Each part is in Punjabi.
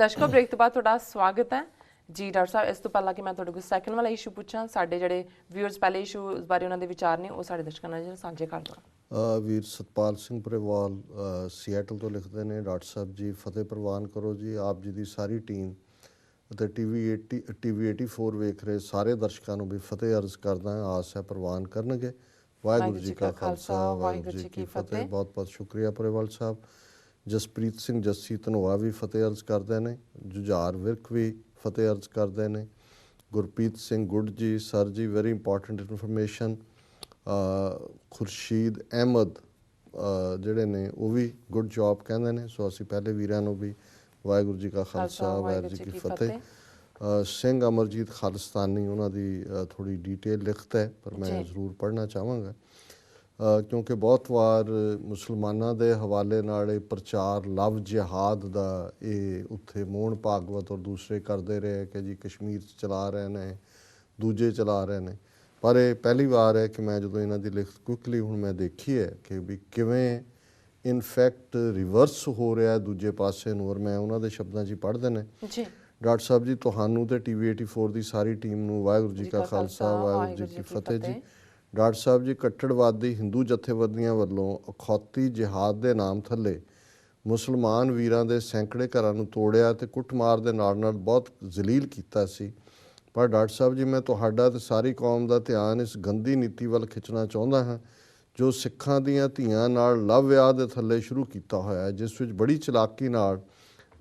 ਦਰਸ਼ਕੋ ਬ੍ਰੇਕ ਤੋਂ ਬਾਅਦ ਤੁਹਾਡਾ ਸਵਾਗਤ ਹੈ। ਜੀ ਡਾਕਟਰ ਸਾਹਿਬ ਇਸ ਤੋਂ ਪਹਿਲਾਂ ਕਿ ਮੈਂ ਤੁਹਾਡੇ ਕੋਲ ਸੈਕੰਡ ਵਾਲਾ ਇਸ਼ੂ ਪੁੱਛਾਂ ਸਾਡੇ ਜਿਹੜੇ ਵਿਊਅਰਸ ਪਹਿਲੇ ਇਸ਼ੂ ਬਾਰੇ ਉਹਨਾਂ ਦੇ ਵਿਚਾਰ ਨੇ ਉਹ ਸਾਡੇ ਦਰਸ਼ਕਾਂ ਨਾਲ ਸਾਂਝੇ ਕਰ ਅ, ਵੀਰ ਸਤਪਾਲ ਸਿੰਘ ਪਰੇਵਾਲ ਸੀਐਟਲ ਤੋਂ ਲਿਖਦੇ ਨੇ ਡਾਕਟਰ ਸਾਹਿਬ ਜੀ ਫਤਿਹ ਪ੍ਰਵਾਨ ਕਰੋ ਜੀ ਆਪ ਜੀ ਦੀ ਸਾਰੀ ਟੀਮ ਅਤੇ ਟੀਵੀ 80 ਟੀਵੀ 84 ਵੇਖ ਰਹੇ ਸਾਰੇ ਦਰਸ਼ਕਾਂ ਨੂੰ ਵੀ ਫਤਿਹ ਅਰਜ਼ ਕਰਦਾ ਹਾਂ ਆਸ ਹੈ ਪ੍ਰਵਾਨ ਕਰਨਗੇ। ਵਾਹਿਗੁਰੂ ਜੀ ਕਾ ਖਾਲਸਾ ਵਾਹਿਗੁਰੂ ਜੀ ਕੀ ਫਤਿਹ। ਬਹੁਤ ਬਹੁਤ ਸ਼ੁਕਰੀਆ ਪਰੇਵਾਲ ਸਾਹਿਬ। ਜਸਪ੍ਰੀਤ ਸਿੰਘ ਜੱਸੀ ਧਨੋਆ ਵੀ ਫਤਿਹ ਅਰਜ਼ ਕਰਦੇ ਨੇ ਜੁਝਾਰ ਵਿਰਕ ਵੀ ਫਤਿਹ ਅਰਜ਼ ਕਰਦੇ ਨੇ ਗੁਰਪ੍ਰੀਤ ਸਿੰਘ ਗੁੱਡ ਜੀ ਸਰ ਜੀ very important information Khurshid Ahmad ਜਿਹੜੇ ਨੇ ਉਹ ਵੀ ਗੁੱਡ ਜੌਬ ਕਹਿੰਦੇ ਨੇ ਸੋ ਅਸੀਂ ਪਹਿਲੇ ਵੀਰਾਂ ਨੂੰ ਵੀ ਵਾਹਿਗੁਰੂ ਜੀ ਕਾ ਖਾਲਸਾ ਵਾਹਿਗੁਰੂ ਜੀ ਕੀ ਫਤਿਹ। ਸਿੰਘ ਅਮਰਜੀਤ ਖਾਲਿਸਤਾਨੀ ਉਹਨਾਂ ਦੀ ਥੋੜੀ ਡਿਟੇਲ ਲਿਖਤ ਹੈ ਪਰ ਮੈਂ। ਜ਼ਰੂਰ ਪੜ੍ਹਨਾ ਚਾਹਾਂਗਾ। ਕਿਉਂਕਿ ਬਹੁਤ ਵਾਰ ਮੁਸਲਮਾਨਾਂ ਦੇ ਹਵਾਲੇ ਨਾਲ ਇਹ ਪ੍ਰਚਾਰ ਲਵ ਜਿਹਾਦ ਦਾ ਇਹ ਉੱਥੇ ਮੋਹਨ ਭਾਗਵਤ ਔਰ ਦੂਸਰੇ ਕਰਦੇ ਰਹੇ ਕਿ ਜੀ ਕਸ਼ਮੀਰ 'ਚ ਚਲਾ ਰਹੇ ਨੇ ਦੂਜੇ ਚਲਾ ਰਹੇ ਨੇ। ਪਰ ਇਹ ਪਹਿਲੀ ਵਾਰ ਹੈ ਕਿ ਮੈਂ ਜਦੋਂ ਇਹਨਾਂ ਦੀ ਲਿਖਤ ਕੁਇਕਲੀ ਹੁਣ ਮੈਂ ਦੇਖੀ ਹੈ ਕਿ ਵੀ ਕਿਵੇਂ ਇਨਫੈਕਟ ਰਿਵਰਸ ਹੋ ਰਿਹਾ ਹੈ ਦੂਜੇ ਪਾਸੇ ਨੂੰ ਔਰ ਮੈਂ ਉਹਨਾਂ ਦੇ ਸ਼ਬਦਾਂ 'ਚ ਹੀ ਪੜ੍ਹਦੇ ਨੇ। ਜੀ। ਡਾਕਟਰ ਸਾਹਿਬ ਜੀ ਤੁਹਾਨੂੰ ਤੇ ਟੀਵੀ 84 ਦੀ ਸਾਰੀ ਟੀਮ ਨੂੰ ਵਾਹਿਗੁਰੂ ਜੀ ਕਾ ਖਾਲਸਾ ਵਾਹਿਗੁਰੂ ਜੀ ਕੀ ਫਤਿਹ ਜੀ। ਡਾਕਟਰ ਸਾਹਿਬ ਜੀ, ਕੱਟੜਵਾਦੀ ਹਿੰਦੂ ਜਥੇਬੰਦੀਆਂ ਵੱਲੋਂ ਅਖੌਤੀ ਜਿਹਾਦ ਦੇ ਨਾਮ ਥੱਲੇ ਮੁਸਲਮਾਨ ਵੀਰਾਂ ਦੇ ਸੈਂਕੜੇ ਘਰਾਂ ਨੂੰ ਤੋੜਿਆ ਤੇ ਕੁੱਟਮਾਰ ਦੇ ਨਾਲ ਨਾਲ ਬਹੁਤ ਜ਼ਲੀਲ ਕੀਤਾ ਸੀ। ਪਰ ਡਾਕਟਰ ਸਾਹਿਬ ਜੀ, ਮੈਂ ਤੁਹਾਡਾ ਤੇ ਸਾਰੀ ਕੌਮ ਦਾ ਧਿਆਨ ਇਸ ਗੰਦੀ ਨੀਤੀ ਵੱਲ ਖਿੱਚਣਾ ਚਾਹੁੰਦਾ ਹਾਂ, ਜੋ ਸਿੱਖਾਂ ਦੀਆਂ ਧੀਆਂ ਨਾਲ ਲਵ ਵਿਆਹ ਦੇ ਥੱਲੇ ਸ਼ੁਰੂ ਕੀਤਾ ਹੋਇਆ ਹੈ, ਜਿਸ ਵਿੱਚ ਬੜੀ ਚਲਾਕੀ ਨਾਲ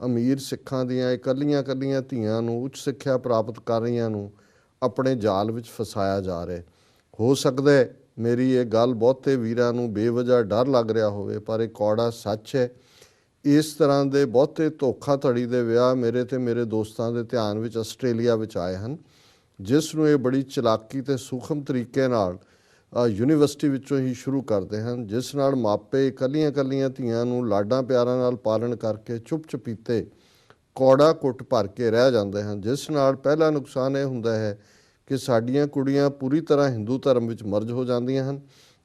ਅਮੀਰ ਸਿੱਖਾਂ ਦੀਆਂ ਇਕੱਲੀਆਂ ਇਕੱਲੀਆਂ ਧੀਆਂ ਨੂੰ ਉੱਚ ਸਿੱਖਿਆ ਪ੍ਰਾਪਤ ਕਰ ਰਹੀਆਂ ਨੂੰ ਆਪਣੇ ਜਾਲ ਵਿੱਚ ਫਸਾਇਆ ਜਾ ਰਿਹਾ ਹੈ। ਹੋ ਸਕਦਾ ਹੈ। ਮੇਰੀ ਇਹ ਗੱਲ ਬਹੁਤੇ ਵੀਰਾਂ ਨੂੰ ਬੇਵਜ੍ਹਾ ਡਰ ਲੱਗ ਰਿਹਾ ਹੋਵੇ, ਪਰ ਇਹ ਕੌੜਾ ਸੱਚ ਹੈ। ਇਸ ਤਰ੍ਹਾਂ ਦੇ ਬਹੁਤੇ ਧੋਖਾਧੜੀ ਦੇ ਵਿਆਹ ਮੇਰੇ ਤੇ ਮੇਰੇ ਦੋਸਤਾਂ ਦੇ ਧਿਆਨ ਵਿੱਚ ਆਸਟ੍ਰੇਲੀਆ ਵਿੱਚ ਆਏ ਹਨ, ਜਿਸ ਨੂੰ ਇਹ ਬੜੀ ਚਲਾਕੀ ਤੇ ਸੂਖਮ ਤਰੀਕੇ ਨਾਲ ਯੂਨੀਵਰਸਿਟੀ ਵਿੱਚੋਂ ਹੀ ਸ਼ੁਰੂ ਕਰਦੇ ਹਨ, ਜਿਸ ਨਾਲ ਮਾਪੇ ਇਕੱਲੀਆਂ ਇਕੱਲੀਆਂ ਧੀਆਂ ਨੂੰ ਲਾਡਾਂ ਪਿਆਰਾਂ ਨਾਲ ਪਾਲਣ ਕਰਕੇ ਚੁੱਪ ਚਪੀਤੇ ਕੌੜਾ ਕੁੱਟ ਭਰ ਕੇ ਰਹਿ ਜਾਂਦੇ ਹਨ, ਜਿਸ ਨਾਲ ਪਹਿਲਾ ਨੁਕਸਾਨ ਇਹ ਹੁੰਦਾ ਹੈ ਕਿ ਸਾਡੀਆਂ ਕੁੜੀਆਂ ਪੂਰੀ ਤਰ੍ਹਾਂ ਹਿੰਦੂ ਧਰਮ ਵਿੱਚ ਮਰਜ ਹੋ ਜਾਂਦੀਆਂ ਹਨ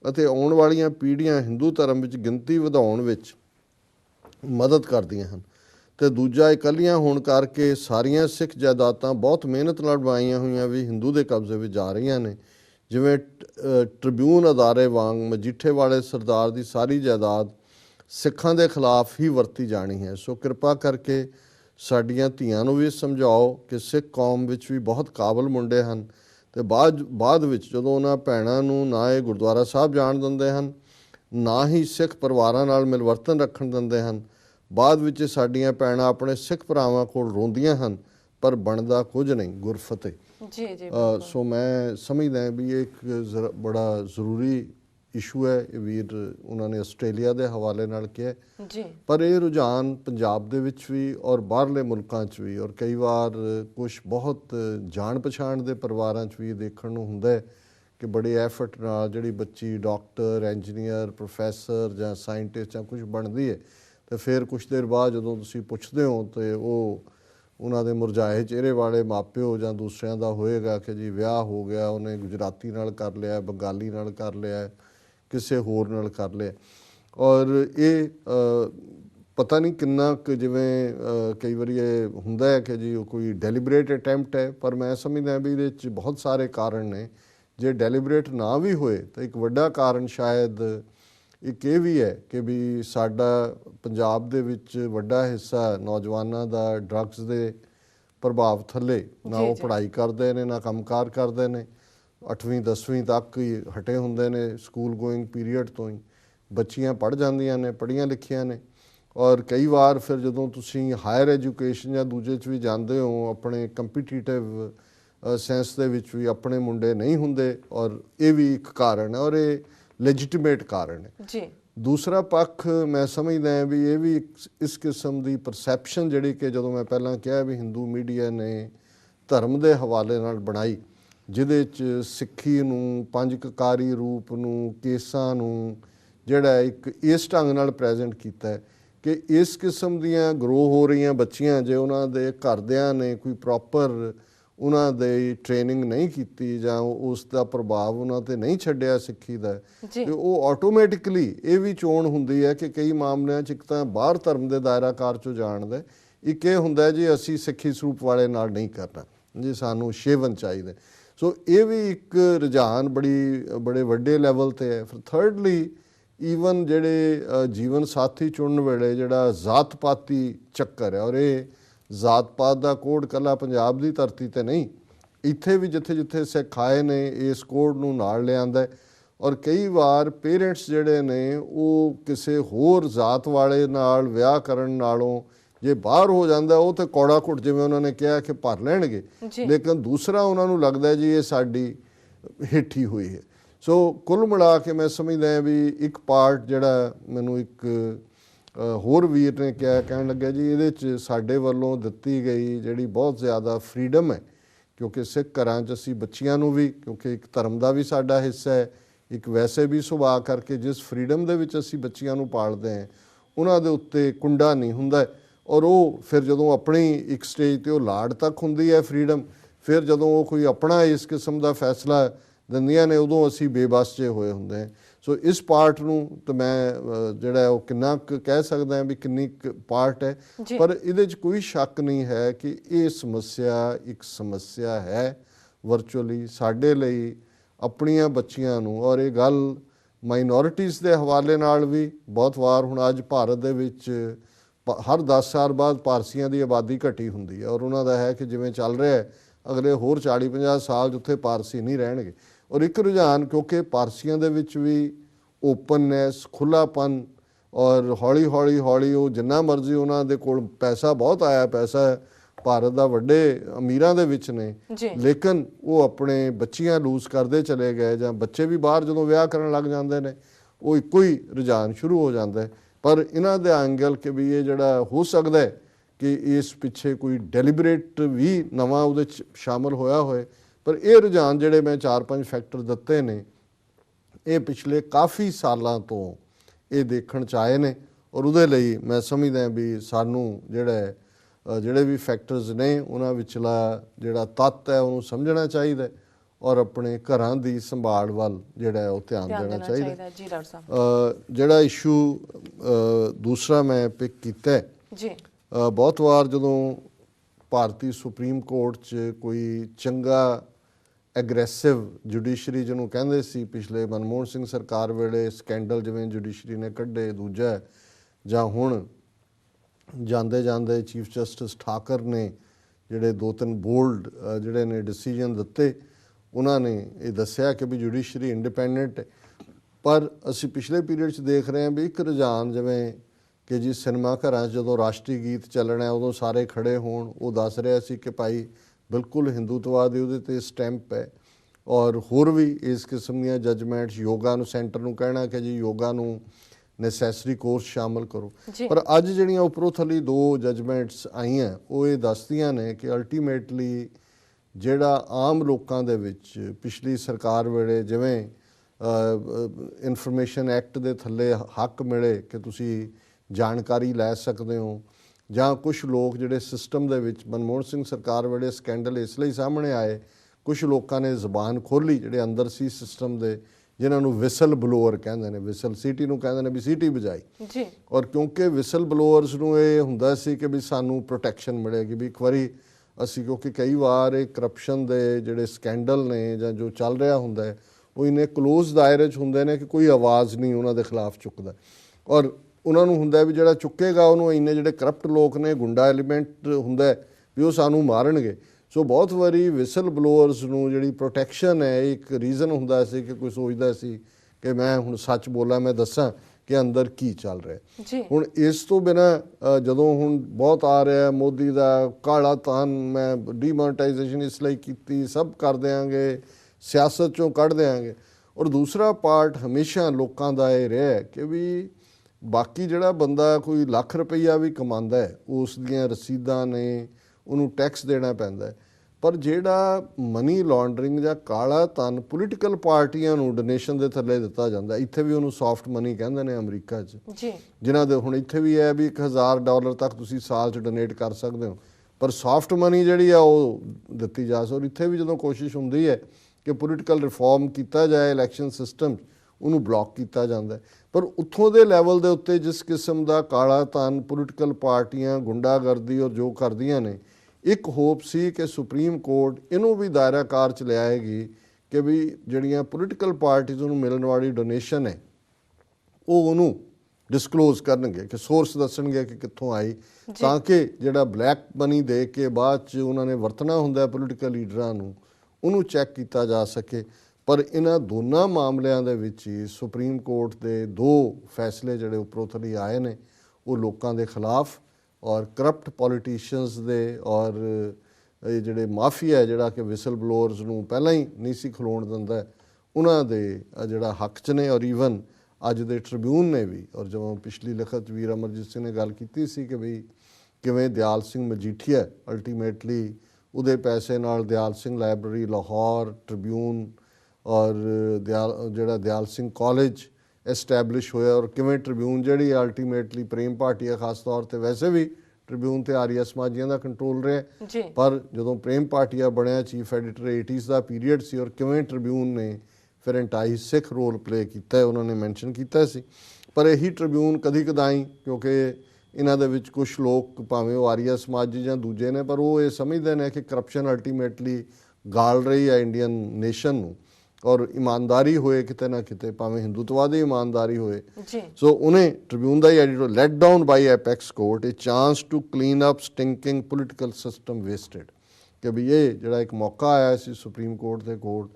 ਅਤੇ ਆਉਣ ਵਾਲੀਆਂ ਪੀੜ੍ਹੀਆਂ ਹਿੰਦੂ ਧਰਮ ਵਿੱਚ ਗਿਣਤੀ ਵਧਾਉਣ ਵਿੱਚ ਮਦਦ ਕਰਦੀਆਂ ਹਨ। ਤੇ ਦੂਜਾ, ਇਕੱਲੀਆਂ ਹੋਣ ਕਰਕੇ ਸਾਰੀਆਂ ਸਿੱਖ ਜਾਇਦਾਦਾਂ ਬਹੁਤ ਮਿਹਨਤ ਨਾਲ ਬਣਾਈਆਂ ਹੋਈਆਂ ਵੀ ਹਿੰਦੂ ਦੇ ਕਬਜ਼ੇ ਵਿੱਚ ਜਾ ਰਹੀਆਂ ਨੇ। ਜਿਵੇਂ ਟ੍ਰਿਬਿਊਨ ਅਦਾਰੇ ਵਾਂਗ ਮਜੀਠੇ ਵਾਲੇ ਸਰਦਾਰ ਦੀ ਸਾਰੀ ਜਾਇਦਾਦ ਸਿੱਖਾਂ ਦੇ ਖਿਲਾਫ ਹੀ ਵਰਤੀ ਜਾਣੀ ਹੈ। ਸੋ ਕਿਰਪਾ ਕਰਕੇ ਸਾਡੀਆਂ ਧੀਆਂ ਨੂੰ ਵੀ ਸਮਝਾਓ ਕਿ ਸਿੱਖ ਕੌਮ ਵਿੱਚ ਵੀ ਬਹੁਤ ਕਾਬਲ ਮੁੰਡੇ ਹਨ। ਤੇ ਬਾਅਦ ਬਾਅਦ ਵਿੱਚ ਜਦੋਂ ਉਹਨਾਂ ਭੈਣਾਂ ਨੂੰ ਨਾ ਇਹ ਗੁਰਦੁਆਰਾ ਸਾਹਿਬ ਜਾਣ ਦਿੰਦੇ ਹਨ ਨਾ ਹੀ ਸਿੱਖ ਪਰਿਵਾਰਾਂ ਨਾਲ ਮਿਲਵਰਤਨ ਰੱਖਣ ਦਿੰਦੇ ਹਨ। ਬਾਅਦ ਵਿੱਚ ਸਾਡੀਆਂ ਭੈਣਾਂ ਆਪਣੇ ਸਿੱਖ ਭਰਾਵਾਂ ਕੋਲ ਰੋਂਦੀਆਂ ਹਨ ਪਰ ਬਣਦਾ ਕੁਝ ਨਹੀਂ ਗੁਰਫਤਿਹ। ਜੀ ਜੀ ਸੋ ਮੈਂ ਸਮਝਦਾ ਵੀ ਇਹ ਇੱਕ ਜ਼ਰਾ- ਬੜਾ ਜ਼ਰੂਰੀ ਇਸ਼ੂ ਹੈ ਇਹ ਵੀਰ ਉਹਨਾਂ ਨੇ ਆਸਟ੍ਰੇਲੀਆ ਦੇ ਹਵਾਲੇ ਨਾਲ ਕਿਹਾ। ਜੀ ਪਰ ਇਹ ਰੁਝਾਨ ਪੰਜਾਬ ਦੇ ਵਿੱਚ ਵੀ ਔਰ ਬਾਹਰਲੇ ਮੁਲਕਾਂ 'ਚ ਵੀ ਔਰ ਕਈ ਵਾਰ ਕੁਝ ਬਹੁਤ ਜਾਣ ਪਛਾਣ ਦੇ ਪਰਿਵਾਰਾਂ 'ਚ ਵੀ ਇਹ ਦੇਖਣ ਨੂੰ ਹੁੰਦਾ ਹੈ ਕਿ ਬੜੇ ਐਫਰਟ ਨਾਲ ਜਿਹੜੀ ਬੱਚੀ ਡਾਕਟਰ ਇੰਜੀਨੀਅਰ ਪ੍ਰੋਫੈਸਰ ਜਾਂ ਸਾਇੰਟਿਸਟ ਜਾਂ ਕੁਝ ਬਣਦੀ ਹੈ ਤੇ ਫਿਰ ਕੁਝ ਦੇਰ ਬਾਅਦ ਜਦੋਂ ਤੁਸੀਂ ਪੁੱਛਦੇ ਹੋ ਤੇ ਉਹ ਉਹਨਾਂ ਦੇ ਮੁਰਝਾਏ ਚਿਹਰੇ ਵਾਲੇ ਮਾਪਿਓ ਜਾਂ ਦੂਸਰਿਆਂ ਦਾ ਹੋਏਗਾ ਕਿ ਜੀ ਵਿਆਹ ਹੋ ਗਿਆ ਉਹਨੇ ਗੁਜਰਾਤੀ ਨਾਲ ਕਰ ਲਿਆ ਬੰਗਾਲੀ ਨਾਲ ਕਰ ਲਿਆ ਕਿਸੇ ਹੋਰ ਨਾਲ ਕਰ ਲਿਆ। ਔਰ ਇਹ ਪਤਾ ਨਹੀਂ ਕਿੰਨਾ ਕੁ ਜਿਵੇਂ ਕਈ ਵਾਰੀ ਇਹ ਹੁੰਦਾ ਹੈ ਕਿ ਜੀ ਉਹ ਕੋਈ ਡੈਲੀਬਰੇਟ ਅਟੈਂਪਟ ਹੈ ਪਰ ਮੈਂ ਸਮਝਦਾ ਵੀ ਇਹਦੇ ਵਿੱਚ ਬਹੁਤ ਸਾਰੇ ਕਾਰਨ ਨੇ। ਜੇ ਡੈਲੀਬਰੇਟ ਨਾ ਵੀ ਹੋਏ ਤਾਂ ਇੱਕ ਵੱਡਾ ਕਾਰਨ ਸ਼ਾਇਦ ਇੱਕ ਇਹ ਵੀ ਹੈ ਕਿ ਵੀ ਸਾਡਾ ਪੰਜਾਬ ਦੇ ਵਿੱਚ ਵੱਡਾ ਹਿੱਸਾ ਨੌਜਵਾਨਾਂ ਦਾ ਡਰੱਗਸ ਦੇ ਪ੍ਰਭਾਵ ਥੱਲੇ। ਨਾ ਉਹ। ਪੜ੍ਹਾਈ ਕਰਦੇ ਨੇ ਨਾ ਕੰਮਕਾਰ ਕਰਦੇ ਨੇ। 8ਵੀਂ 10ਵੀਂ ਤੱਕ ਹੀ ਹਟੇ ਹੁੰਦੇ ਨੇ ਸਕੂਲ ਗੋਇੰਗ ਪੀਰੀਅਡ ਤੋਂ ਹੀ। ਬੱਚੀਆਂ ਪੜ੍ਹ ਜਾਂਦੀਆਂ ਨੇ ਪੜ੍ਹੀਆਂ ਲਿਖੀਆਂ ਨੇ। ਔਰ ਕਈ ਵਾਰ ਫਿਰ ਜਦੋਂ ਤੁਸੀਂ ਹਾਇਰ ਐਜੂਕੇਸ਼ਨ ਜਾਂ ਦੂਜੇ ਚ ਵੀ ਜਾਂਦੇ ਹੋ ਆਪਣੇ ਕੰਪੀਟੀਟਿਵ ਸੈਂਸ ਦੇ ਵਿੱਚ ਵੀ ਆਪਣੇ ਮੁੰਡੇ ਨਹੀਂ ਹੁੰਦੇ ਔਰ ਇਹ ਵੀ ਇੱਕ ਕਾਰਨ ਹੈ ਔਰ ਇਹ ਲੈਜੀਟੀਮੇਟ ਕਾਰਨ ਹੈ। ਜੀ। ਦੂਸਰਾ ਪੱਖ ਮੈਂ ਸਮਝਦਾ ਹਾਂ ਵੀ ਇਹ ਵੀ ਇਸ ਕਿਸਮ ਦੀ ਪਰਸੈਪਸ਼ਨ ਜਿਹੜੀ ਕਿ ਜਦੋਂ ਮੈਂ ਪਹਿਲਾਂ ਕਿਹਾ ਵੀ ਹਿੰਦੂ ਮੀਡੀਆ ਨੇ ਧਰਮ ਦੇ ਹਵਾਲੇ ਨਾਲ ਬਣਾਈ ਜਿਹਦੇ ਚ ਸਿੱਖੀ ਨੂੰ ਪੰਜ ਕਕਾਰੀ ਰੂਪ ਨੂੰ ਕੇਸਾਂ ਨੂੰ ਜਿਹੜਾ ਇੱਕ ਇਸ ਢੰਗ ਨਾਲ ਪ੍ਰੈਜ਼ੈਂਟ ਕੀਤਾ ਹੈ ਕਿ ਇਸ ਕਿਸਮ ਦੀਆਂ ਗਰੋ ਹੋ ਰਹੀਆਂ ਬੱਚੀਆਂ ਜੇ ਉਹਨਾਂ ਦੇ ਘਰਦਿਆਂ ਨੇ ਕੋਈ ਪ੍ਰੋਪਰ ਉਹਨਾਂ ਦੇ ਟ੍ਰੇਨਿੰਗ ਨਹੀਂ ਕੀਤੀ ਜਾਂ ਉਸ ਦਾ ਪ੍ਰਭਾਵ ਉਹਨਾਂ ਤੇ ਨਹੀਂ ਛੱਡਿਆ ਸਿੱਖੀ ਦਾ ਤੇ ਉਹ ਆਟੋਮੈਟਿਕਲੀ ਇਹ ਵੀ ਚੋਣ ਹੁੰਦੀ ਹੈ ਕਿ ਕਈ ਮਾਮਲਿਆਂ 'ਚ ਇੱਕ ਤਾਂ ਬਾਹਰ ਧਰਮ ਦੇ ਦਾਇਰਾ ਕਾਰ ਚੋਂ ਜਾਣਦਾ ਇੱਕ ਇਹ ਹੁੰਦਾ ਜੀ ਅਸੀਂ ਸਿੱਖੀ ਸਰੂਪ ਵਾਲੇ ਨਾਲ ਨਹੀਂ ਕਰਨਾ ਜੀ ਸਾਨੂੰ ਸ਼ੇਵਨ ਚਾਹੀਦਾ। ਸੋ ਇਹ ਵੀ ਇੱਕ ਰੁਝਾਨ ਬੜੀ, ਬੜੇ ਵੱਡੇ ਲੈਵਲ ਤੇ ਹੈ। ਫਿਰ ਥਰਡਲੀ ਈਵਨ ਜਿਹੜੇ ਜੀਵਨ ਸਾਥੀ ਚੁਣਨ ਵੇਲੇ ਜਿਹੜਾ ਜ਼ਾਤ ਪਾਤੀ ਚੱਕਰ ਹੈ, ਔਰ ਇਹ ਜ਼ਾਤ ਪਾਤ ਦਾ ਕੋਡ ਕੱਲਾ ਪੰਜਾਬ ਦੀ ਧਰਤੀ ਤੇ ਨਹੀਂ, ਇੱਥੇ ਵੀ ਜਿੱਥੇ ਜਿੱਥੇ ਸਿੱਖ ਆਏ ਨੇ, ਇਸ ਕੋਡ ਨੂੰ ਨਾਲ ਲਿਆਂਦਾ ਔਰ ਕਈ ਵਾਰ ਪੇਰੈਂਟਸ ਜਿਹੜੇ ਨੇ, ਉਹ ਕਿਸੇ ਹੋਰ ਜ਼ਾਤ ਵਾਲੇ ਨਾਲ ਵਿਆਹ ਕਰਨ ਨਾਲੋਂ ਜੇ ਬਾਹਰ ਹੋ ਜਾਂਦਾ ਉਹ ਤੇ ਕੌੜਾ ਘੁੱਟ ਜਿਵੇਂ ਉਹਨਾਂ ਨੇ ਕਿਹਾ ਕਿ ਭਰ ਲੈਣਗੇ। ਲੇਕਿਨ ਦੂਸਰਾ ਉਹਨਾਂ ਨੂੰ ਲੱਗਦਾ ਜੀ ਇਹ ਸਾਡੀ ਹੇਠੀ ਹੋਈ ਹੈ। ਸੋ ਕੁੱਲ ਮਿਲਾ ਕੇ ਮੈਂ ਸਮਝਦਾ ਵੀ ਇੱਕ ਪਾਰਟ ਜਿਹੜਾ ਮੈਨੂੰ ਇੱਕ ਹੋਰ ਵੀਰ ਨੇ ਕਿਹਾ ਕਹਿਣ ਲੱਗਾ ਜੀ ਇਹਦੇ ਚ ਸਾਡੇ ਵੱਲੋਂ ਦਿੱਤੀ ਗਈ ਜਿਹੜੀ ਬਹੁਤ ਜ਼ਿਆਦਾ ਫਰੀडम ਹੈ ਕਿਉਂਕਿ ਸਿੱਖ ਘਰਾਂ 'ਚ ਅਸੀਂ ਬੱਚਿਆਂ ਨੂੰ ਵੀ ਕਿਉਂਕਿ ਇੱਕ ਧਰਮ ਦਾ ਵੀ ਸਾਡਾ ਹਿੱਸਾ ਹੈ ਇੱਕ ਵੈਸੇ ਵੀ ਸੁਭਾਅ ਕਰਕੇ ਜਿਸ ਫਰੀडम ਦੇ ਵਿੱਚ ਅਸੀਂ ਬੱਚਿਆਂ ਨੂੰ ਪਾਲਦੇ ਹਾਂ ਉਹਨਾਂ ਦੇ ਉੱਤੇ ਕੁੰਡਾ ਨਹੀਂ ਹੁੰਦਾ। ਔਰ ਉਹ ਫਿਰ ਜਦੋਂ ਆਪਣੀ ਇੱਕ ਸਟੇਜ ਤੇ ਉਹ ਲਾੜ ਤੱਕ ਹੁੰਦੀ ਹੈ ਫਰੀडम ਫਿਰ ਜਦੋਂ ਉਹ ਕੋਈ ਆਪਣਾ ਇਸ ਕਿਸਮ ਦਾ ਫੈਸਲਾ ਦਿੰਦੀਆਂ ਨੇ ਉਦੋਂ ਅਸੀਂ ਬੇਬਸ ਜੇ ਹੋਏ ਹੁੰਦੇ ਹਾਂ। ਸੋ ਇਸ ਪਾਰਟ ਨੂੰ ਤਾਂ ਮੈਂ ਜਿਹੜਾ ਉਹ ਕਿੰਨਾ ਕੁ ਕਹਿ ਸਕਦਾ ਹਾਂ ਵੀ ਕਿੰਨੀ ਪਾਰਟ ਹੈ। ਪਰ ਇਹਦੇ 'ਚ ਕੋਈ ਸ਼ੱਕ ਨਹੀਂ ਹੈ ਕਿ ਇਹ ਸਮੱਸਿਆ ਇੱਕ ਸਮੱਸਿਆ ਹੈ ਵਰਚੁਅਲੀ ਸਾਡੇ ਲਈ ਆਪਣੀਆਂ ਬੱਚੀਆਂ ਨੂੰ। ਔਰ ਇਹ ਗੱਲ ਮਾਈਨੋਰਿਟੀਜ਼ ਦੇ ਹਵਾਲੇ ਨਾਲ ਵੀ ਬਹੁਤ ਵਾਰ ਹੁਣ ਅੱਜ ਭਾਰਤ ਦੇ ਵਿੱਚ ਹਰ 10 ਸਾਲ ਬਾਅਦ ਪਾਰਸੀਆਂ ਦੀ ਆਬਾਦੀ ਘਟੀ ਹੁੰਦੀ ਹੈ ਔਰ ਉਹਨਾਂ ਦਾ ਹੈ ਕਿ ਜਿਵੇਂ ਚੱਲ ਰਿਹਾ ਹੈ ਅਗਲੇ ਹੋਰ 40 50 ਸਾਲ ਜਿੱਥੇ ਪਾਰਸੀ ਨਹੀਂ ਰਹਿਣਗੇ। ਔਰ ਇੱਕ ਰੁਝਾਨ ਕਿਉਂਕਿ ਪਾਰਸੀਆਂ ਦੇ ਵਿੱਚ ਵੀ ਓਪਨਨੈਸ ਖੁੱਲਾਪਨ ਔਰ ਹੌਲੀ ਹੌਲੀ ਹੌਲੀ ਉਹ ਜਿੰਨਾ ਮਰਜ਼ੀ ਉਹਨਾਂ ਦੇ ਕੋਲ ਪੈਸਾ ਬਹੁਤ ਆਇਆ ਪੈਸਾ ਭਾਰਤ ਦਾ ਵੱਡੇ ਅਮੀਰਾਂ ਦੇ ਵਿੱਚ ਨੇ। ਲੇਕਿਨ ਉਹ ਆਪਣੇ ਬੱਚੀਆਂ ਲੂਜ਼ ਕਰਦੇ ਚਲੇ ਗਏ ਜਾਂ ਬੱਚੇ ਵੀ ਬਾਹਰ ਜਦੋਂ ਵਿਆਹ ਕਰਨ ਲੱਗ ਜਾਂਦੇ ਨੇ ਉਹ ਇੱਕੋ ਹੀ ਰੁਝਾਨ ਸ਼ੁਰੂ ਹੋ ਜਾਂਦਾ ਹੈ। ਪਰ ਇਹਨਾਂ ਦੇ ਐਂਗਲ ਕਿ ਵੀ ਇਹ ਜਿਹੜਾ ਹੋ ਸਕਦਾ ਹੈ ਕਿ ਇਸ ਪਿੱਛੇ ਕੋਈ ਡੈਲੀਬਰੇਟ ਵੀ ਨਵਾਂ ਉਹਦੇ ਚ ਸ਼ਾਮਲ ਹੋਇਆ ਹੋਏ। ਪਰ ਇਹ ਰੁਝਾਨ ਜਿਹੜੇ ਮੈਂ 4-5 ਫੈਕਟਰ ਦਿੱਤੇ ਨੇ, ਇਹ ਪਿਛਲੇ ਕਾਫੀ ਸਾਲਾਂ ਤੋਂ ਇਹ ਦੇਖਣ ਚ ਆਏ ਨੇ ਔਰ ਉਹਦੇ ਲਈ ਮੈਂ ਸਮਝਦਾ ਵੀ ਸਾਨੂੰ ਜਿਹੜਾ ਜਿਹੜੇ ਵੀ ਫੈਕਟਰਸ ਨੇ, ਉਹਨਾਂ ਵਿਚਲਾ ਜਿਹੜਾ ਤੱਤ ਹੈ ਉਹਨੂੰ ਸਮਝਣਾ ਚਾਹੀਦਾ ਹੈ। ਔਰ ਆਪਣੇ ਘਰਾਂ ਦੀ ਸੰਭਾਲ ਵੱਲ ਜਿਹੜਾ ਉਹ ਧਿਆਨ ਦੇਣਾ ਚਾਹੀਦਾ। ਜੀ ਡਾਕਟਰ ਸਾਹਿਬ। ਜਿਹੜਾ ਇਸ਼ੂ ਦੂਸਰਾ ਮੈਂ ਪਿਕ ਕੀਤਾ ਜੀ। ਬਹੁਤ ਵਾਰ ਜਦੋਂ ਭਾਰਤੀ ਸੁਪਰੀਮ ਕੋਰਟ 'ਚ ਕੋਈ ਚੰਗਾ ਐਗਰੈਸਿਵ ਜੁਡੀਸ਼ਰੀ ਜਿਹਨੂੰ ਕਹਿੰਦੇ ਸੀ ਪਿਛਲੇ ਮਨਮੋਹਨ ਸਿੰਘ ਸਰਕਾਰ ਵੇਲੇ ਸਕੈਂਡਲ ਜਿਵੇਂ ਜੁਡੀਸ਼ਰੀ ਨੇ ਕੱਢੇ ਦੂਜਾ ਜਾਂ ਹੁਣ ਜਾਂਦੇ ਜਾਂਦੇ ਚੀਫ ਜਸਟਿਸ ਠਾਕਰ ਨੇ ਜਿਹੜੇ ਦੋ ਤਿੰਨ ਬੋਲਡ ਜਿਹੜੇ ਨੇ ਡਿਸੀਜਨ ਦਿੱਤੇ ਉਹਨਾਂ ਨੇ ਇਹ ਦੱਸਿਆ ਕਿ ਵੀ ਜੁਡੀਸ਼ਰੀ ਇੰਡੀਪੈਂਡੈਂਟ ਹੈ। ਪਰ ਅਸੀਂ ਪਿਛਲੇ ਪੀਰੀਅਡ 'ਚ ਦੇਖ ਰਹੇ ਹਾਂ ਵੀ ਇੱਕ ਰੁਝਾਨ ਜਿਵੇਂ ਕਿ ਜੀ ਸਿਨੇਮਾ ਘਰਾਂ 'ਚ ਜਦੋਂ ਰਾਸ਼ਟਰੀ ਗੀਤ ਚੱਲਣਾ ਹੈ, ਉਦੋਂ ਸਾਰੇ ਖੜੇ ਹੋਣ ਉਹ ਦੱਸ ਰਿਹਾ ਸੀ ਕਿ ਭਾਈ ਬਿਲਕੁਲ ਹਿੰਦੂਤਵਾਦ ਦੀ ਉਹਦੇ ਤੇ ਸਟੈਂਪ ਹੈ। ਔਰ ਹੋਰ ਵੀ ਇਸ ਕਿਸਮ ਦੀਆਂ ਜਜਮੈਂਟਸ ਯੋਗਾ ਨੂੰ ਸੈਂਟਰ ਨੂੰ ਕਹਿਣਾ ਕਿ ਜੀ ਯੋਗਾ ਨੂੰ ਨੈਸੈਸਰੀ ਕੋਰਸ ਸ਼ਾਮਲ ਕਰੋ। ਪਰ ਅੱਜ ਜਿਹੜੀਆਂ ਉੱਪਰੋਂ ਥੱਲੀ ਦੋ ਜਜਮੈਂਟਸ ਆਈਆਂ ਉਹ ਇਹ ਦੱਸਦੀਆਂ ਨੇ ਕਿ ਅਲਟੀਮੇਟਲੀ ਜਿਹੜਾ ਆਮ ਲੋਕਾਂ ਦੇ ਵਿੱਚ ਪਿਛਲੀ ਸਰਕਾਰ ਵੇਲੇ ਜਿਵੇਂ ਇਨਫੋਰਮੇਸ਼ਨ ਐਕਟ ਦੇ ਥੱਲੇ ਹੱਕ ਮਿਲੇ ਕਿ ਤੁਸੀਂ ਜਾਣਕਾਰੀ ਲੈ ਸਕਦੇ ਹੋ ਜਾਂ ਕੁਝ ਲੋਕ ਜਿਹੜੇ ਸਿਸਟਮ ਦੇ ਵਿੱਚ ਮਨਮੋਹਨ ਸਿੰਘ ਸਰਕਾਰ ਵੇਲੇ ਸਕੈਂਡਲ ਇਸ ਲਈ ਸਾਹਮਣੇ ਆਏ ਕੁਝ ਲੋਕਾਂ ਨੇ ਜ਼ੁਬਾਨ ਖੋਲੀ ਜਿਹੜੇ ਅੰਦਰ ਸੀ ਸਿਸਟਮ ਦੇ ਜਿਨ੍ਹਾਂ ਨੂੰ ਵਿਸਲ ਬਲੋਅਰ ਕਹਿੰਦੇ ਨੇ ਵਿਸਲ ਸੀਟੀ ਨੂੰ ਕਹਿੰਦੇ ਨੇ ਵੀ ਸੀਟੀ ਵਜਾਈ ਜੀ। ਔਰ ਕਿਉਂਕਿ ਵਿਸਲ ਬਲੋਅਰਸ ਨੂੰ ਇਹ ਹੁੰਦਾ ਸੀ ਕਿ ਵੀ ਸਾਨੂੰ ਪ੍ਰੋਟੈਕਸ਼ਨ ਮਿਲੇਗੀ ਵੀ ਇੱਕ ਵਾਰੀ ਅਸੀਂ ਕਿਉਂਕਿ ਕਈ ਵਾਰ ਇਹ ਕਰਪਸ਼ਨ ਦੇ ਜਿਹੜੇ ਸਕੈਂਡਲ ਨੇ ਜਾਂ ਜੋ ਚੱਲ ਰਿਹਾ ਹੁੰਦਾ ਹੈ, ਉਹ ਇਨੇ ক্লোਜ਼ ਦਾਇਰੇ 'ਚ ਹੁੰਦੇ ਨੇ ਕਿ ਕੋਈ ਆਵਾਜ਼ ਨਹੀਂ ਉਹਨਾਂ ਦੇ ਖਿਲਾਫ ਚੁੱਕਦਾ। ਔਰ ਉਹਨਾਂ ਨੂੰ ਹੁੰਦਾ ਵੀ ਜਿਹੜਾ ਚੁੱਕੇਗਾ ਉਹਨੂੰ ਇੰਨੇ ਜਿਹੜੇ ਕਰਪਟ ਲੋਕ ਨੇ, ਗੁੰਡਾ ਐਲੀਮੈਂਟ ਹੁੰਦਾ ਵੀ ਉਹ ਸਾਨੂੰ ਮਾਰਨਗੇ। ਸੋ ਬਹੁਤ ਵਾਰੀ ਵਿਸਲ ਬਲੋਅਰਸ ਨੂੰ ਜਿਹੜੀ ਪ੍ਰੋਟੈਕਸ਼ਨ ਹੈ, ਇੱਕ ਰੀਜ਼ਨ ਹੁੰਦਾ ਸੀ ਕਿ ਕੋਈ ਸੋਚਦਾ ਸੀ ਕਿ ਮੈਂ ਹੁਣ ਸੱਚ ਬੋਲਾਂ, ਮੈਂ ਦੱਸਾਂ। ਕਿ ਅੰਦਰ ਕੀ ਚੱਲ ਰਿਹਾ ਹੁਣ ਇਸ ਤੋਂ ਬਿਨਾ ਜਦੋਂ ਹੁਣ ਬਹੁਤ ਆ ਰਿਹਾ ਮੋਦੀ ਦਾ ਕਾਲਾ ਤਾਨ ਮੈਂ ਡੀਮੋਨਟਾਈਜੇਸ਼ਨ ਇਸ ਲਈ ਕੀਤੀ ਸਭ ਕਰ ਦਿਆਂਗੇ ਸਿਆਸਤ ਚੋਂ ਕੱਢ ਦਿਆਂਗੇ। ਔਰ ਦੂਸਰਾ ਪਾਰਟ ਹਮੇਸ਼ਾ ਲੋਕਾਂ ਦਾ ਇਹ ਰਿਹਾ ਕਿ ਵੀ ਬਾਕੀ ਜਿਹੜਾ ਬੰਦਾ ਕੋਈ ਲੱਖ ਰੁਪਈਆ ਵੀ ਕਮਾਉਂਦਾ ਹੈ ਉਸ ਦੀਆਂ ਰਸੀਦਾਂ ਨੇ ਉਹਨੂੰ ਟੈਕਸ ਦੇਣਾ ਪੈਂਦਾ ਹੈ। ਪਰ ਜਿਹੜਾ ਮਨੀ ਲਾਂਡਰਿੰਗ ਜਾਂ ਕਾਲਾ ਧਨ ਪੋਲੀਟੀਕਲ ਪਾਰਟੀਆਂ ਨੂੰ ਡੋਨੇਸ਼ਨ ਦੇ ਥੱਲੇ ਦਿੱਤਾ ਜਾਂਦਾ ਇੱਥੇ ਵੀ ਉਹਨੂੰ ਸੌਫਟ ਮਨੀ ਕਹਿੰਦੇ ਨੇ ਅਮਰੀਕਾ 'ਚ। ਜੀ। ਜਿਨ੍ਹਾਂ ਦੇ ਹੁਣ ਇੱਥੇ ਵੀ ਹੈ ਵੀ 1000 ਡਾਲਰ ਤੱਕ ਤੁਸੀਂ ਸਾਲ 'ਚ ਡੋਨੇਟ ਕਰ ਸਕਦੇ ਹੋ। ਪਰ ਸੌਫਟ ਮਨੀ ਜਿਹੜੀ ਆ ਉਹ ਦਿੱਤੀ ਜਾ ਸਕਦੀ ਇੱਥੇ ਵੀ ਜਦੋਂ ਕੋਸ਼ਿਸ਼ ਹੁੰਦੀ ਹੈ ਕਿ ਪੋਲੀਟੀਕਲ ਰਿਫਾਰਮ ਕੀਤਾ ਜਾਏ ਇਲੈਕਸ਼ਨ ਸਿਸਟਮ ਉਹਨੂੰ ਬਲੌਕ ਕੀਤਾ ਜਾਂਦਾ। ਪਰ ਉੱਥੋਂ ਦੇ ਲੈਵਲ ਦੇ ਉੱਤੇ ਜਿਸ ਕਿਸਮ ਦਾ ਕਾਲਾ ਧਨ ਪੋਲੀਟੀਕਲ ਪਾਰਟੀਆਂ ਗੁੰਡਾਗਰਦੀ ਔਰ ਜੋ ਕਰਦੀਆਂ ਨੇ ਇੱਕ ਹੋਪ ਸੀ ਕਿ ਸੁਪਰੀਮ ਕੋਰਟ ਇਹਨੂੰ ਵੀ ਦਾਇਰਾ ਕਾਰ ਚ ਲਿਆਏਗੀ ਕਿ ਵੀ ਜਿਹੜੀਆਂ ਪੋਲੀਟੀਕਲ ਪਾਰਟੀਆਂ ਨੂੰ ਮਿਲਣ ਵਾਲੀ ਡੋਨੇਸ਼ਨ ਹੈ ਉਹ ਉਹਨੂੰ ਡਿਸਕਲੋਜ਼ ਕਰਨਗੇ ਕਿ ਸੋਰਸ ਦੱਸਣਗੇ ਕਿ ਕਿੱਥੋਂ ਆਈ ਤਾਂ ਕਿ ਜਿਹੜਾ ਬਲੈਕ ਮਨੀ ਦੇ ਕੇ ਬਾਅਦ ਚ ਉਹਨਾਂ ਨੇ ਵਰਤਣਾ ਹੁੰਦਾ ਪੋਲੀਟੀਕਲ ਲੀਡਰਾਂ ਨੂੰ ਉਹਨੂੰ ਚੈੱਕ ਕੀਤਾ ਜਾ ਸਕੇ। ਪਰ ਇਹਨਾਂ ਦੋਨਾਂ ਮਾਮਲਿਆਂ ਦੇ ਵਿੱਚ ਹੀ ਸੁਪਰੀਮ ਕੋਰਟ ਦੇ ਦੋ ਫੈਸਲੇ ਜਿਹੜੇ ਉੱਪਰੋਂ ਥੱਲੇ ਆਏ ਨੇ ਉਹ ਲੋਕਾਂ ਦੇ ਖਿਲਾਫ ਔਰ ਕਰਪਟ ਪੋਲੀਟੀਸ਼ੀਅਨਸ ਦੇ ਔਰ ਇਹ ਜਿਹੜੇ ਮਾਫੀਆ ਹੈ, ਜਿਹੜਾ ਕਿ ਵਿਸਲ ਬਲੋਅਰਸ ਨੂੰ ਪਹਿਲਾਂ ਹੀ ਨਹੀਂ ਸੀ ਖਲੋਣ ਦਿੰਦਾ, ਉਹਨਾਂ ਦੇ ਜਿਹੜਾ ਹੱਕ ਚ ਨੇ। ਔਰ ਈਵਨ ਅੱਜ ਦੇ ਟ੍ਰਿਬਿਊਨ ਨੇ ਵੀ, ਔਰ ਜਦੋਂ ਪਿਛਲੀ ਲਿਖਤ ਵੀਰ ਅਮਰਜੀਤ ਸਿੰਘ ਨੇ ਗੱਲ ਕੀਤੀ ਸੀ ਕਿ ਵੀ ਕਿਵੇਂ ਦਿਆਲ ਸਿੰਘ ਮਜੀਠੀਆ ਅਲਟੀਮੇਟਲੀ ਉਹਦੇ ਪੈਸੇ ਨਾਲ ਦਿਆਲ ਸਿੰਘ ਲਾਇਬ੍ਰੇਰੀ, ਲਾਹੌਰ ਟ੍ਰਿਬਿਊਨ ਔਰ ਦਿਆਲ, ਜਿਹੜਾ ਦਿਆਲ ਸਿੰਘ ਕਾਲਜ ਐਸਟੈਬਲਿਸ਼ ਹੋਇਆ ਔਰ ਕਿਵੇਂ ਟ੍ਰਿਬਿਊਨ ਜਿਹੜੀ ਅਲਟੀਮੇਟਲੀ ਪ੍ਰੇਮ ਭਾਟੀਆ ਖਾਸ ਤੌਰ ਤੇ ਵੈਸੇ ਵੀ ਟ੍ਰਿਬਿਊਨ ਤੇ ਆਰੀਆ ਸਮਾਜੀਆਂ ਦਾ ਕੰਟਰੋਲ ਰਿਹਾ ਪਰ ਜਦੋਂ ਪ੍ਰੇਮ ਭਾਟੀਆ ਬਣਿਆ ਚੀਫ ਐਡੀਟਰ 80s ਦਾ ਪੀਰੀਅਡ ਸੀ ਔਰ ਕਿਵੇਂ ਟ੍ਰਿਬਿਊਨ ਨੇ ਫਿਰ ਐਂਟਾਈ ਸਿੱਖ ਰੋਲ ਪਲੇ ਕੀਤਾ ਹੈ ਉਹਨਾਂ ਨੇ ਮੈਂਸ਼ਨ ਕੀਤਾ ਸੀ। ਪਰ ਇਹੀ ਟ੍ਰਿਬਿਊਨ ਕਦੀ ਕਦਾਈ ਕਿਉਂਕਿ ਇਹਨਾਂ ਦੇ ਵਿੱਚ ਕੁਝ ਲੋਕ ਭਾਵੇਂ ਉਹ ਆਰੀਆ ਸਮਾਜੀ ਜਾਂ ਦੂਜੇ ਨੇ ਪਰ ਉਹ ਇਹ ਸਮਝਦੇ ਨੇ ਕਿ ਕਰਪਸ਼ਨ ਅਲਟੀਮੇਟਲੀ ਗਾਲ ਰਹੀ ਹੈ ਇੰਡੀਅਨ ਨੇਸ਼ਨ ਨੂੰ। ਔਰ ਇਮਾਨਦਾਰੀ ਹੋਏ ਕਿਤੇ ਨਾ ਕਿਤੇ ਭਾਵੇਂ ਹਿੰਦੂਤਵਾਦੀ ਇਮਾਨਦਾਰੀ ਹੋਏ। ਜੀ। ਸੋ ਉਹਨੇ ਟ੍ਰਿਬਿਊਨ ਦਾ ਹੀ editor let down by apex court a chance to clean up stinking political system wasted ਕਿ ਵੀ ਇਹ ਜਿਹੜਾ ਇੱਕ ਮੌਕਾ ਆਇਆ ਸੀ ਸੁਪਰੀਮ ਕੋਰਟ ਦੇ ਕੋਰਟ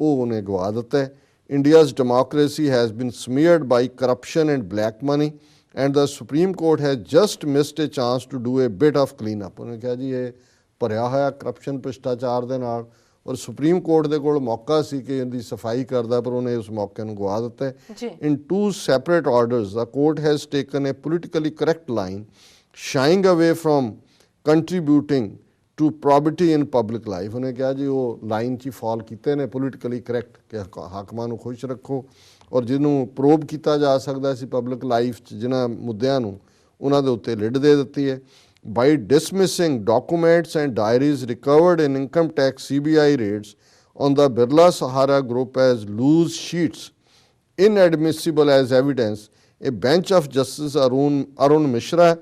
ਉਹ ਉਹਨੇ ਗਵਾ ਦਿੱਤਾ India's democracy has been smeared by corruption and black money and the supreme court has just missed a chance to do a bit of clean up ਉਹਨੇ ਕਿਹਾ ਜੀ ਇਹ ਭਰਿਆ ਹੋਇਆ ਕਰਪਸ਼ਨ ਭ੍ਰਿਸ਼ਟਾਚਾਰ ਦੇ ਨਾਲ ਔਰ ਸੁਪਰੀਮ ਕੋਰਟ ਦੇ ਕੋਲ ਮੌਕਾ ਸੀ ਕਿ ਇਹਦੀ ਸਫ਼ਾਈ ਕਰਦਾ ਪਰ ਉਹਨੇ ਉਸ ਮੌਕੇ ਨੂੰ ਗਵਾ ਦਿੱਤਾ। ਹੈ ਜੀ। In two separate orders, the court has taken a politically correct line, shying away from contributing to probity in public life. ਉਹਨੇ ਕਿਹਾ ਜੀ ਉਹ ਲਾਈਨ 'ਚ ਫਾਲ ਕੀਤੇ ਨੇ ਪੋਲੀਟੀਕਲੀ ਕਰੈਕਟ ਕਿ ਹਕ- ਹਾਕਮਾਂ ਨੂੰ ਖੁਸ਼ ਰੱਖੋ। ਔਰ ਜਿਹਨੂੰ ਪ੍ਰੋਬ ਕੀਤਾ ਜਾ ਸਕਦਾ ਸੀ ਪਬਲਿਕ ਲਾਈਫ 'ਚ ਜਿਨ੍ਹਾਂ ਮੁੱਦਿਆਂ ਨੂੰ ਉਹਨਾਂ ਦੇ ਉੱਤੇ ਲਿਡ ਦੇ ਦਿੱਤੀ ਹੈ। By dismissing documents and diaries recovered in income tax CBI raids on the Birla Sahara group as loose sheets inadmissible as evidence, a bench of Justice Arun, Arun Mishra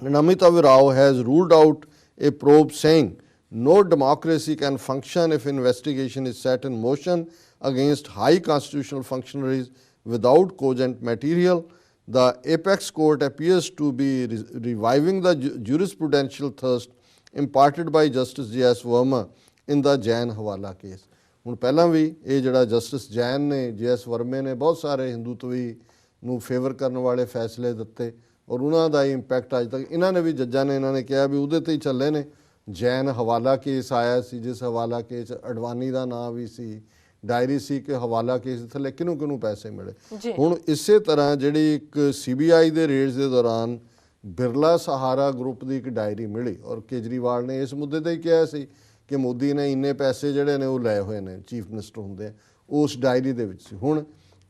and Amitav Rao has ruled out a probe saying no democracy can function if investigation is set in motion against high constitutional functionaries without cogent material. The apex court appears to be re- reviving the ju- jurisprudential thirst imparted by Justice J.S. Verma in the Jain Hawala case. ਹੁਣ ਪਹਿਲਾਂ ਵੀ ਇਹ ਜਿਹੜਾ ਜਸਟਿਸ ਜੈਨ ਨੇ ਜੀਐਸ ਵਰਮੇ ਨੇ ਬਹੁਤ ਸਾਰੇ ਹਿੰਦੂਤਵੀ ਨੂੰ ਫੇਵਰ ਕਰਨ ਵਾਲੇ ਫੈਸਲੇ ਦਿੱਤੇ ਔਰ ਉਹਨਾਂ ਦਾ ਇੰਪੈਕਟ ਅੱਜ ਤੱਕ, ਇਹਨਾਂ ਨੇ ਵੀ ਜੱਜਾਂ ਨੇ, ਇਹਨਾਂ ਨੇ ਕਿਹਾ ਵੀ ਉਹਦੇ ਤੇ ਹੀ ਚੱਲੇ ਨੇ ਜੈਨ ਹਵਾਲਾ ਕੇਸ ਆਇਆ ਸੀ, ਜਿਸ ਹਵਾਲਾ ਕੇਸ ਅਡਵਾਨੀ ਦਾ ਨਾਂ ਵੀ ਸੀ ਡਾਇਰੀ ਸੀ ਕਿ ਹਵਾਲਾ ਕੇਸ ਦੇ ਥੱਲੇ ਕਿਹਨੂੰ ਕਿਹਨੂੰ ਪੈਸੇ ਮਿਲੇ। ਹੁਣ ਇਸੇ ਤਰ੍ਹਾਂ ਜਿਹੜੀ ਇੱਕ ਸੀਬੀਆਈ ਦੇ ਰੇਡਸ ਦੇ ਦੌਰਾਨ ਬਿਰਲਾ ਸਹਾਰਾ ਗਰੁੱਪ ਦੀ ਇੱਕ ਡਾਇਰੀ ਮਿਲੀ ਔਰ ਕੇਜਰੀਵਾਲ ਨੇ ਇਸ ਮੁੱਦੇ ਤੇ ਹੀ ਕਿਹਾ ਸੀ ਕਿ ਮੋਦੀ ਨੇ ਇੰਨੇ ਪੈਸੇ ਜਿਹੜੇ ਨੇ ਉਹ ਲਏ ਹੋਏ ਨੇ ਚੀਫ ਮਿਨਿਸਟਰ ਹੁੰਦੇ ਉਸ ਡਾਇਰੀ ਦੇ ਵਿੱਚ ਸੀ। ਹੁਣ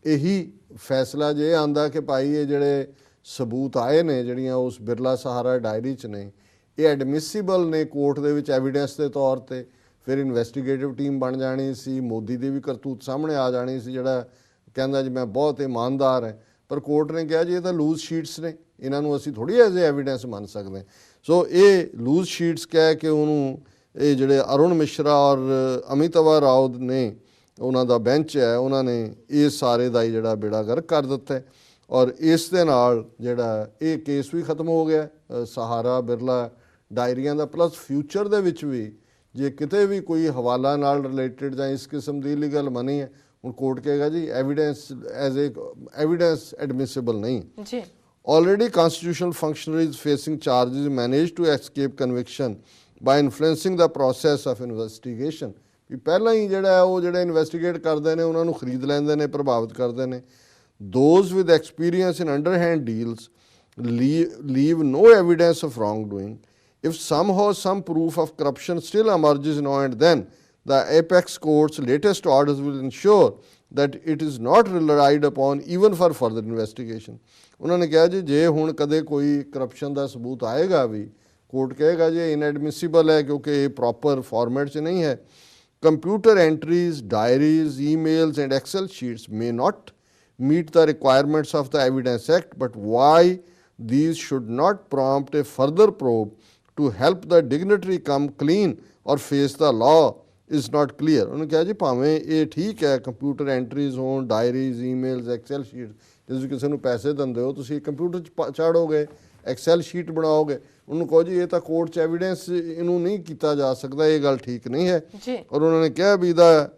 ਇਹੀ ਫੈਸਲਾ ਜੇ ਆਂਦਾ ਕਿ ਭਾਈ ਇਹ ਜਿਹੜੇ ਸਬੂਤ ਆਏ ਨੇ ਜਿਹੜੀਆਂ ਉਸ ਬਿਰਲਾ ਸਹਾਰਾ ਡਾਇਰੀ 'ਚ ਨੇ ਇਹ ਐਡਮਿਸਿਬਲ ਨੇ ਕੋਰਟ ਦੇ ਵਿੱਚ ਐਵੀਡੈਂਸ ਦੇ ਤੌਰ ਤੇ ਫਿਰ ਇਨਵੈਸਟੀਗੇਟਿਵ ਟੀਮ ਬਣ ਜਾਣੀ ਸੀ, ਮੋਦੀ ਦੇ ਵੀ ਕਰਤੂਤ ਸਾਹਮਣੇ ਆ ਜਾਣੀ ਸੀ, ਜਿਹੜਾ ਕਹਿੰਦਾ ਜੀ ਮੈਂ ਬਹੁਤ ਇਮਾਨਦਾਰ ਹੈ ਪਰ ਕੋਰਟ ਨੇ ਕਿਹਾ ਜੀ ਇਹ ਤਾਂ ਲੂਜ਼ ਸ਼ੀਟਸ ਨੇ, ਇਹਨਾਂ ਨੂੰ ਅਸੀਂ ਥੋੜੀ ਐਜ਼ ਐਵੀਡੈਂਸ ਮੰਨ ਸਕਦੇ ਹਾਂ। ਸੋ ਇਹ ਲੂਜ਼ ਸ਼ੀਟਸ ਕਹਿ ਕੇ ਉਹਨੂੰ ਇਹ ਜਿਹੜੇ ਅਰੁਣ ਮਿਸ਼ਰਾ ਔਰ ਅਮਿਤਵਾ ਰਾਓ ਨੇ ਉਹਨਾਂ ਦਾ ਬੈਂਚ ਹੈ, ਉਹਨਾਂ ਨੇ ਇਹ ਸਾਰੇ ਦਾ ਹੀ ਜਿਹੜਾ ਬੇੜਾ ਗਰਕ ਕਰ ਦਿੱਤਾ ਔਰ ਇਸ ਦੇ ਨਾਲ ਜਿਹੜਾ ਇਹ ਕੇਸ ਵੀ ਖਤਮ ਹੋ ਗਿਆ ਸਹਾਰਾ ਬਿਰਲਾ ਡਾਇਰੀਆਂ ਦਾ ਪਲੱਸ ਫਿਊਚਰ ਦੇ ਵਿੱਚ ਵੀ ਜੇ ਕਿਤੇ ਵੀ ਕੋਈ ਹਵਾਲਾ ਨਾਲ ਰਿਲੇਟਡ ਜਾਂ ਇਸ ਕਿਸਮ ਦੀ ਲੀਗਲ ਮਨੀ ਹੈ ਹੁਣ ਕੋਰਟ ਕਹੇਗਾ ਜੀ evidence as a evidence admissible ਨਹੀਂ ਜੀ Already, constitutional functionaries facing charges managed to escape conviction by influencing the process of investigation. ਵੀ ਪਹਿਲਾਂ ਹੀ ਜਿਹੜਾ ਉਹ ਜਿਹੜੇ ਇਨਵੈਸਟੀਗੇਟ ਕਰਦੇ ਨੇ ਉਹਨਾਂ ਨੂੰ ਖਰੀਦ ਲੈਂਦੇ ਨੇ ਪ੍ਰਭਾਵਿਤ ਕਰਦੇ ਨੇ those with experience in underhand deals leave, leave no evidence of wrongdoing if somehow some proof of corruption still emerges now and then the apex court's latest orders will ensure that it is not relied upon even for further investigation ਉਹਨਾਂ ਨੇ ਕਿਹਾ ਜੀ ਜੇ ਹੁਣ ਕਦੇ ਕੋਈ ਕਰਪਸ਼ਨ ਦਾ ਸਬੂਤ ਆਏਗਾ ਵੀ ਕੋਰਟ ਕਹੇਗਾ ਜੀ ਇਨਐਡਮਿਸਿਬਲ ਹੈ ਕਿਉਂਕਿ ਇਹ ਪ੍ਰੋਪਰ ਫਾਰਮੈਟ 'ਚ ਨਹੀਂ ਹੈ computer entries diaries emails and excel sheets may not meet the requirements of the Evidence Act, but why these should not prompt a further probe to help the dignitary come clean or face the law is not clear ਉਹਨੇ ਕਿਹਾ ਜੀ ਭਾਵੇਂ ਇਹ ਠੀਕ ਹੈ ਕੰਪਿਊਟਰ ਐਂਟਰੀਜ਼ ਹੋਣ ਡਾਇਰੀਜ਼ ਈਮੇਲਸ ਐਕਸਲ ਸ਼ੀਟ ਜੇ ਕਿਸੇ ਨੂੰ ਪੈਸੇ ਦਿੰਦੇ ਹੋ ਤੁਸੀਂ ਕੰਪਿਊਟਰ 'ਚ ਚਾੜੋਗੇ ਐਕਸਲ ਸ਼ੀਟ ਬਣਾਓਗੇ ਉਹਨੂੰ ਕਹੋ ਜੀ ਇਹ ਤਾਂ ਕੋਰਟ 'ਚ ਐਵੀਡੈਂਸ ਇਹਨੂੰ ਨਹੀਂ ਕੀਤਾ ਜਾ ਸਕਦਾ ਇਹ ਗੱਲ ਠੀਕ ਨਹੀਂ ਹੈ ਔਰ ਉਹਨਾਂ ਨੇ ਕਿਹਾ ਵੀ the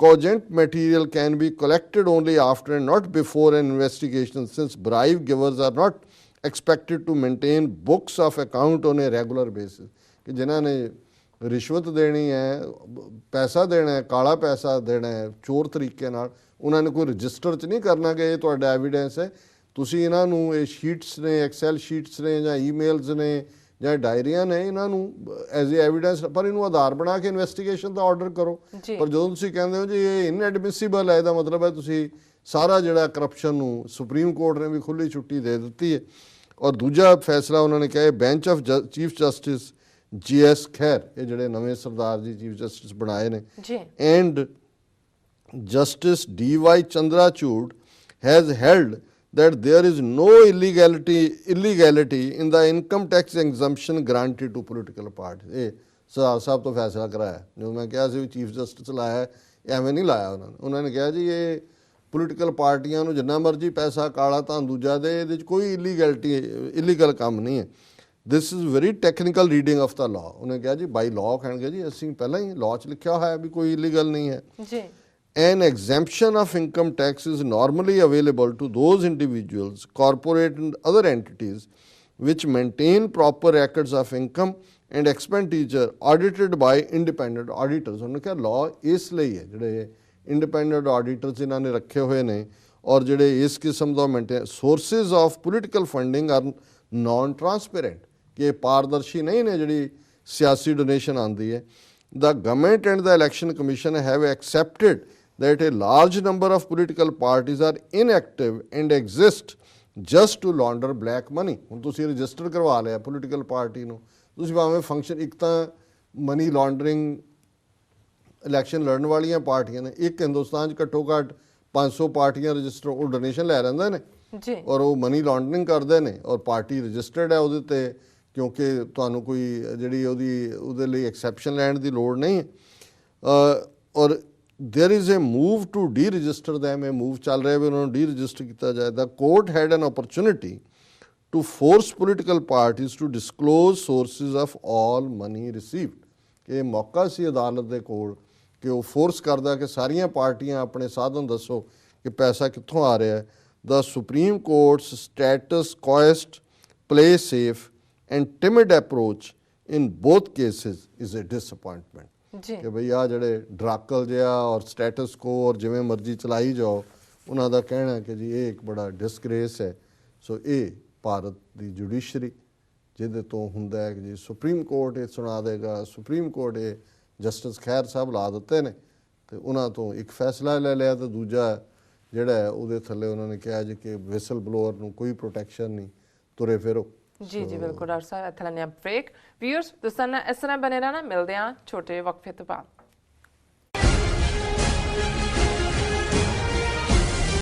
cogent material can be collected only after and not before an investigation since bribe givers are not expected to maintain books of account on a regular basis. ਕਿ ਜਿਨ੍ਹਾਂ ਨੇ ਰਿਸ਼ਵਤ ਦੇਣੀ ਹੈ ਪੈਸਾ ਦੇਣਾ ਹੈ ਕਾਲਾ ਪੈਸਾ ਦੇਣਾ ਹੈ ਚੋਰ ਤਰੀਕੇ ਨਾਲ ਉਹਨਾਂ ਨੇ ਕੋਈ ਰਜਿਸਟਰ 'ਚ ਨਹੀਂ ਕਰਨਾ ਕਿ ਇਹ ਤੁਹਾਡਾ ਐਵੀਡੈਂਸ ਹੈ ਤੁਸੀਂ ਇਹਨਾਂ ਨੂੰ ਇਹ ਸ਼ੀਟਸ ਨੇ ਐਕਸਲ ਸ਼ੀਟਸ ਨੇ ਜਾਂ ਈਮੇਲਸ ਨੇ ਜਾਂ ਡਾਇਰੀਆਂ ਨੇ ਇਹਨਾਂ ਨੂੰ ਐਜ਼ ਅ ਐਵੀਡੈਂਸ ਪਰ ਇਹਨੂੰ ਆਧਾਰ ਬਣਾ ਕੇ ਇਨਵੈਸਟੀਗੇਸ਼ਨ ਦਾ ਆਰਡਰ ਕਰੋ। ਪਰ ਜਦੋਂ ਤੁਸੀਂ ਕਹਿੰਦੇ ਹੋ ਜੀ ਇਹ ਇਨਐਡਮਿਸਿਬਲ ਹੈ ਇਹਦਾ ਮਤਲਬ ਹੈ ਤੁਸੀਂ ਸਾਰਾ ਜਿਹੜਾ ਕਰਪਸ਼ਨ ਨੂੰ ਸੁਪਰੀਮ ਕੋਰਟ ਨੇ ਵੀ ਖੁੱਲੀ ਛੁੱਟੀ ਦੇ ਦਿੱਤੀ ਹੈ ਔਰ ਦੂਜਾ ਫੈਸਲਾ ਉਹਨਾਂ ਨੇ ਕਿਹਾ bench of chief justice G S Khehar ਇਹ ਜਿਹੜੇ ਨਵੇਂ ਸਰਦਾਰ ਜੀ ਚੀਫ ਜਸਟਿਸ ਬਣਾਏ ਨੇ ਜੀ and Justice D.Y. Chandrachud has held that there is no illegality illegality in the income tax exemption granted to political parties ਇਹ ਸਰਦਾਰ ਸਾਹਿਬ ਤੋਂ ਫੈਸਲਾ ਕਰਾਇਆ ਜਦੋਂ ਮੈਂ ਕਿਹਾ ਸੀ ਵੀ ਚੀਫ ਜਸਟਿਸ ਲਾਇਆ ਹੈ, ਇਹ ਐਵੇਂ ਨਹੀਂ ਲਾਇਆ ਉਹਨਾਂ ਨੇ ਉਹਨਾਂ ਨੇ ਕਿਹਾ ਜੀ ਇਹ ਪੋਲੀਟੀਕਲ ਪਾਰਟੀਆਂ ਨੂੰ ਜਿੰਨਾ ਮਰਜ਼ੀ ਪੈਸਾ ਕਾਲਾ ਧਨ ਦੂਜਾ ਦੇ ਇਹਦੇ ਵਿੱਚ ਕੋਈ ਇਲੀਗੈਲਿਟੀ ਇਲੀਗਲ ਕੰਮ ਨਹੀਂ ਹੈ this is very technical reading of the law ਉਹਨੇ ਕਿਹਾ ਜੀ ਬਾਈ ਲਾਅ ਕਹਿਣਗੇ ਜੀ ਅਸੀਂ ਪਹਿਲਾਂ ਹੀ ਲਾਅ 'ਚ ਲਿਖਿਆ ਹੋਇਆ ਵੀ ਕੋਈ ਇਲੀਗਲ ਨਹੀਂ ਹੈ ਜੀ An exemption of income tax is normally available to those individuals, corporate and other entities which maintain proper records of income and expenditure audited by independent auditors. ਉਹਨੇ ਕਿਹਾ law ਇਸ ਲਈ ਹੈ ਜਿਹੜੇ independent auditors ਇਹਨਾਂ ਨੇ ਰੱਖੇ ਹੋਏ ਨੇ ਔਰ ਜਿਹੜੇ ਇਸ ਕਿਸਮ ਦਾ maintain sources of political funding are non transparent ਕਿ ਇਹ ਪਾਰਦਰਸ਼ੀ ਨਹੀਂ ਨੇ ਜਿਹੜੀ ਸਿਆਸੀ ਡੋਨੇਸ਼ਨ ਆਉਂਦੀ ਹੈ the government and the election commission have accepted that a large number of political parties are inactive and exist just to launder black money ਹੁਣ ਤੁਸੀਂ ਰਜਿਸਟਰ ਕਰਵਾ ਲਿਆ ਪੋਲੀਟੀਕਲ ਪਾਰਟੀ ਨੂੰ ਤੁਸੀਂ ਭਾਵੇਂ ਫੰਕਸ਼ਨ ਇੱਕ ਤਾਂ ਮਨੀ ਲਾਂਡਰਿੰਗ ਇਲੈਕਸ਼ਨ ਲੜਨ ਵਾਲੀਆਂ ਪਾਰਟੀਆਂ ਨੇ ਇੱਕ ਹਿੰਦੁਸਤਾਨ 'ਚ ਘੱਟੋ ਘੱਟ 500 ਪਾਰਟੀਆਂ ਰਜਿਸਟਰ ਉਹ ਡੋਨੇਸ਼ਨ ਲੈ ਰਹਿੰਦੇ ਨੇ ਜੀ ਔਰ ਉਹ ਮਨੀ ਲਾਂਡਰਿੰਗ ਕਰਦੇ ਨੇ ਔਰ ਪਾਰਟੀ ਰਜਿਸਟਰਡ ਹੈ ਉਹਦੇ ਤੇ ਕਿਉਂਕਿ ਤੁਹਾਨੂੰ ਕੋਈ ਜਿਹੜੀ ਉਹਦੀ ਉਹਦੇ ਲਈ ਐਕਸੈਪਸ਼ਨ ਲੈਣ ਦੀ ਲੋੜ ਨਹੀਂ ਹੈ ਅ, ਔਰ there is a move to deregister them ਇਹ ਮੂਵ ਚੱਲ ਰਿਹਾ ਵੀ ਉਹਨਾਂ ਨੂੰ ਡੀਰਜਿਸਟਰ ਕੀਤਾ ਜਾਏ ਦਾ court had an opportunity to force political parties to disclose sources of all money received ਕਿ ਇਹ ਮੌਕਾ ਸੀ ਅਦਾਲਤ ਦੇ ਕੋਲ ਕਿ ਉਹ ਫੋਰਸ ਕਰਦਾ ਕਿ ਸਾਰੀਆਂ ਪਾਰਟੀਆਂ ਆਪਣੇ ਸਾਧਨ ਦੱਸੋ ਕਿ ਪੈਸਾ ਕਿੱਥੋਂ ਆ ਰਿਹਾ ਹੈ। The supreme court's status quoist play safe and timid approach in both cases is a disappointment. ਜੀ। ਕਿ ਭਈ ਆ ਜਿਹੜੇ ਡਰਾਕਲ ਜਿਹਾ ਔਰ ਸਟੇਟਸ ਕੋ ਔਰ ਜਿਵੇਂ ਮਰਜ਼ੀ ਚਲਾਈ ਜਾਓ ਉਹਨਾਂ ਦਾ ਕਹਿਣਾ ਕਿ ਜੀ ਇਹ ਇੱਕ ਬੜਾ ਡਿਸਗ੍ਰੇਸ ਹੈ। ਸੋ ਇਹ ਭਾਰਤ ਦੀ ਜੁਡੀਸ਼ਰੀ ਜਿਹਦੇ ਤੋਂ ਹੁੰਦਾ ਹੈ ਕਿ ਜੀ ਸੁਪਰੀਮ ਕੋਰਟ ਇਹ ਸੁਣਾ ਦੇਗਾ ਸੁਪਰੀਮ ਕੋਰਟ ਇਹ ਜਸਟਿਸ ਖੈਰ ਸਾਹਿਬ ਲਾ ਦਿੱਤੇ ਨੇ ਤੇ ਉਹਨਾਂ ਤੋਂ ਇੱਕ ਫੈਸਲਾ ਲੈ ਲਿਆ ਤੇ ਦੂਜਾ ਜਿਹੜਾ ਉਹਦੇ ਥੱਲੇ ਉਹਨਾਂ ਨੇ ਕਿਹਾ ਜੀ ਕਿ ਵਿਸਲ ਬਲੋਅਰ ਨੂੰ ਕੋਈ ਪ੍ਰੋਟੈਕਸ਼ਨ ਨਹੀਂ ਤੁਰੇ ਫਿਰੋ। ਜੀ ਜੀ ਬਿਲਕੁਲ ਡਾਕਟਰ ਸਾਹਿਬ ਇੱਥੇ ਲੈਣੇ ਆ ਬ੍ਰੇਕ ਵੀਅਰਸ ਤੁਸੀਂ ਇਸ ਤਰ੍ਹਾਂ ਬਨੇ ਰਹਿਣਾ ਮਿਲਦੇ ਆ ਛੋਟੇ ਵਕਫੇ ਤੋਂ ਬਾਅਦ।